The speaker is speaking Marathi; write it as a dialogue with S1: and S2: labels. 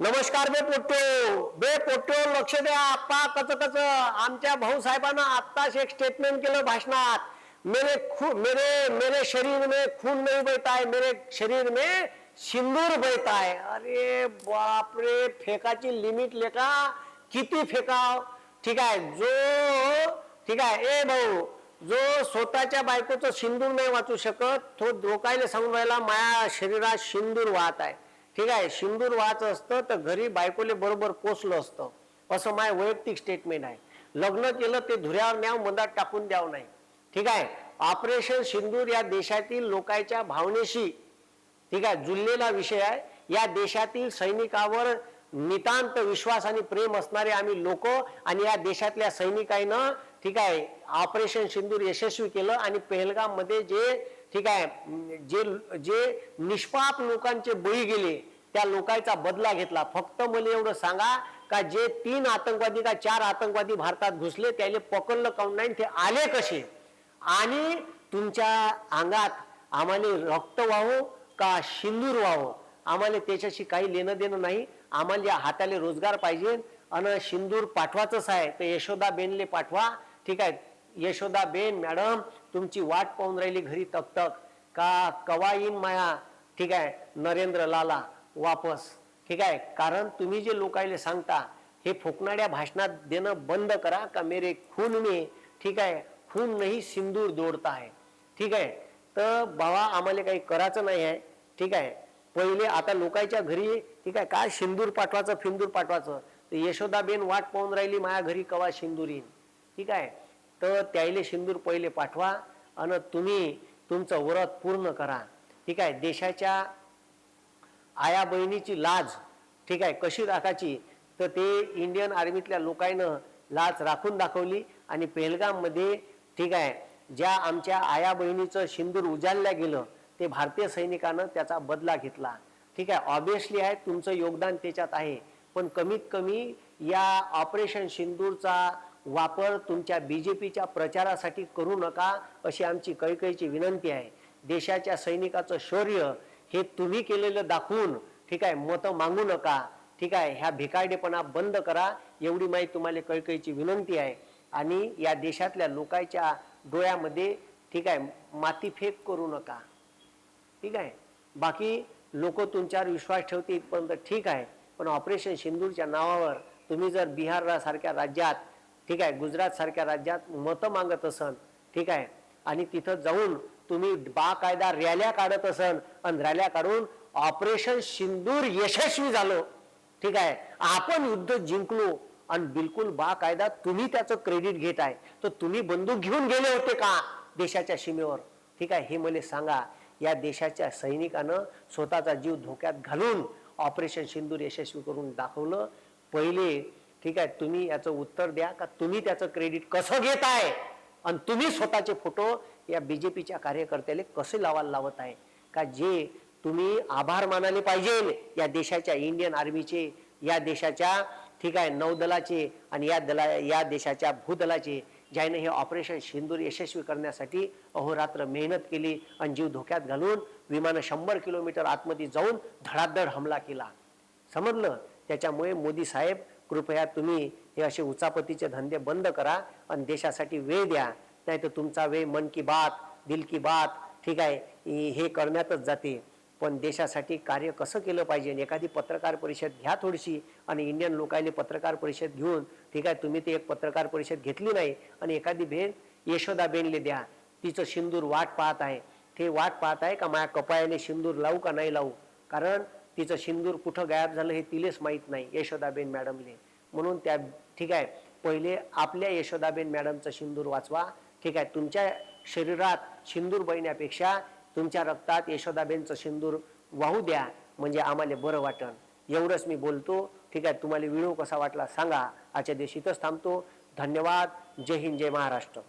S1: नमस्कार बे पोट्टो. बे पोट्टो लक्ष द्या. आप्पा कच कच आमच्या भाऊ साहेबांना आत्ताच एक स्टेटमेंट केलं भाषणात. मेरे खू मेरे मेरे शरीर में खून नहीं बहता है मेरे शरीर में सिंदूर बहता है अरे बापरे फेकाची लिमिट लेका. किती फेकाव? ठीक आहे जो ठीक आहे ए भाऊ जो स्वतःच्या बायकोचं सिंदूर नाही वाचू शकत तो धोकायला सांगून राहिला माया शरीरात सिंदूर वाहत आहे ठीक आहे सिंदूर वाच असतं तर घरी बायकोले बरोबर पोचलं असतं. असं माय वैयक्तिक स्टेटमेंट आहे. लग्न केलं ते धुऱ्यावर न्याव मधात टाकून द्यावं नाही. ठीक आहे ऑपरेशन सिंदूर या देशातील लोकांच्या भावनेशी ठीक आहे जुळलेला विषय आहे. या देशातील सैनिकावर नितांत विश्वास आणि प्रेम असणारे आम्ही लोक आणि या देशातल्या सैनिकांना ठीक आहे ऑपरेशन सिंदूर यशस्वी केलं आणि पहलगाममध्ये जे ठीक आहे? जे जे निष्पाप लोकांचे बळी गेले त्या लोकांचा बदला घेतला. फक्त मला एवढं सांगा का जे तीन आतंकवादी का चार आतंकवादी भारतात घुसले त्याले पकडलं काऊन नाही? ते आले कसे? आणि तुमच्या अंगात आम्हाला रक्त वाहो का सिंदूर व्हावं? आम्हाला त्याच्याशी काही लेणं देणं नाही. आम्हाला या हाताले रोजगार पाहिजे. अन सिंदूर पाठवाचंच आहे. तर यशोदा बेनले पाठवा. ठीक आहे? यशोदा बेन मॅडम तुमची वाट पाहून राहिली घरी तकतक. का कवा येईन माया? ठीक आहे नरेंद्र लाला वापस. ठीक आहे कारण तुम्ही जे लोकायले सांगता हे फुकणाऱ्या भाषणात देणं बंद करा का मेरे खून में? ठीक आहे खून नाही सिंदूर दोडता आहे. ठीक आहे तर बाबा आम्हाला काही करायचं नाही आहे. ठीक आहे पहिले आता लोकांच्या घरी ठीक आहे काय सिंदूर पाठवायचं फिंदूर पाठवायचं? तर यशोदाबेन वाट पाहून राहिली माझ्या घरी कवा सिंदूर येईन? ठीक आहे तर त्याले सिंदूर पहिले पाठवा आणि तुम्ही तुमचं व्रत पूर्ण करा. ठीक आहे? देशाच्या आया बहिणीची लाज ठीक आहे? कशी राखायची? तर ते इंडियन आर्मीतल्या लोकांनं लाज राखून दाखवली आणि पेहलगाममध्ये ठीक आहे? ज्या आमच्या आया बहिणीचं सिंदूर उजाळल्या गेलं ते भारतीय सैनिकानं त्याचा बदला घेतला. ठीक आहे? ऑब्विसली आहे तुमचं योगदान त्याच्यात आहे. पण कमीत कमी या ऑपरेशन सिंदूरचा वापर तुमच्या बी जे पीच्या प्रचारासाठी करू नका अशी आमची कळकळीची विनंती आहे. देशाच्या सैनिकाचं शौर्य हे तुम्ही केलेलं दाखवून ठीक आहे मतं मागू नका. ठीक आहे ह्या भिकारडेपणा बंद करा एवढी माहिती तुम्हाला कळकळीची विनंती आहे. आणि या देशातल्या लोकांच्या डोळ्यामध्ये ठीक आहे माती फेक करू नका. ठीक आहे बाकी लोक तुमच्यावर विश्वास ठेवते इथपर्यंत ठीक आहे. पण ऑपरेशन सिंदूरच्या नावावर तुम्ही जर बिहारसारख्या राज्यात ठीक आहे गुजरात सारख्या राज्यात मतं मागत असन ठीक आहे आणि तिथं जाऊन तुम्ही बाकायदा रॅल्या काढत असन आणि रॅल्या काढून ऑपरेशन सिंदूर यशस्वी झालं ठीक आहे आपण युद्ध जिंकलो आणि बिलकुल बाकायदा तुम्ही त्याचं क्रेडिट घेत आहे तर तुम्ही बंदूक घेऊन गेले होते का देशाच्या सीमेवर? ठीक आहे हे मला सांगा या देशाच्या सैनिकानं स्वतःचा जीव धोक्यात घालून ऑपरेशन सिंदूर यशस्वी करून दाखवलं पहिले ठीक आहे तुम्ही याचं उत्तर द्या का? तुम्ही त्याचं क्रेडिट कसं घेत आहे आणि तुम्ही स्वतःचे फोटो या बीजेपीच्या कार्यकर्त्याला कसे लावायला लावत आहे? का जे तुम्ही आभार मानाले पाहिजे या देशाच्या इंडियन आर्मीचे या देशाच्या ठीक आहे नौदलाचे आणि या दला या देशाच्या भूदलाचे ज्याने हे ऑपरेशन सिंदूर यशस्वी करण्यासाठी अहोरात्र मेहनत केली आणि जीव धोक्यात घालून विमानं शंभर किलोमीटर आतमध्ये जाऊन धडाधड हमला केला. समजलं? त्याच्यामुळे मोदी साहेब कृपया तुम्ही हे असे उचापतीचे धंदे बंद करा आणि देशासाठी वेळ द्या. नाही तर तुमचा वेळ मन की बात दिल की बात ठीक आहे हे करण्यातच जाते. पण देशासाठी कार्य कसं केलं पाहिजे? एखादी पत्रकार परिषद घ्या थोडीशी आणि इंडियन लोकांनी पत्रकार परिषद घेऊन ठीक आहे तुम्ही ते एक पत्रकार परिषद घेतली नाही आणि एखादी भेन यशोदा बेनले द्या. तिचं सिंदूर वाट पाहत आहे. ते वाट पाहत आहे का माझ्या कपायाने सिंदूर लावू का नाही लावू? कारण तिचं सिंदूर कुठं गायब झालं हे तिलेच माहीत नाही यशोदाबेन मॅडमले. म्हणून त्या ठीक आहे पहिले आपल्या यशोदाबेन मॅडमचं सिंदूर वाचवा. ठीक आहे तुमच्या शरीरात सिंदूर बहिण्यापेक्षा तुमच्या रक्तात यशोदाबेनचं सिंदूर वाहू द्या म्हणजे आम्हाला बरं वाटन. एवढंच मी बोलतो. ठीक आहे तुम्हाला व्हिडिओ कसा वाटला सांगा. आजच्या दिवशी इथंच थांबतो. धन्यवाद. जय हिंद जय महाराष्ट्र.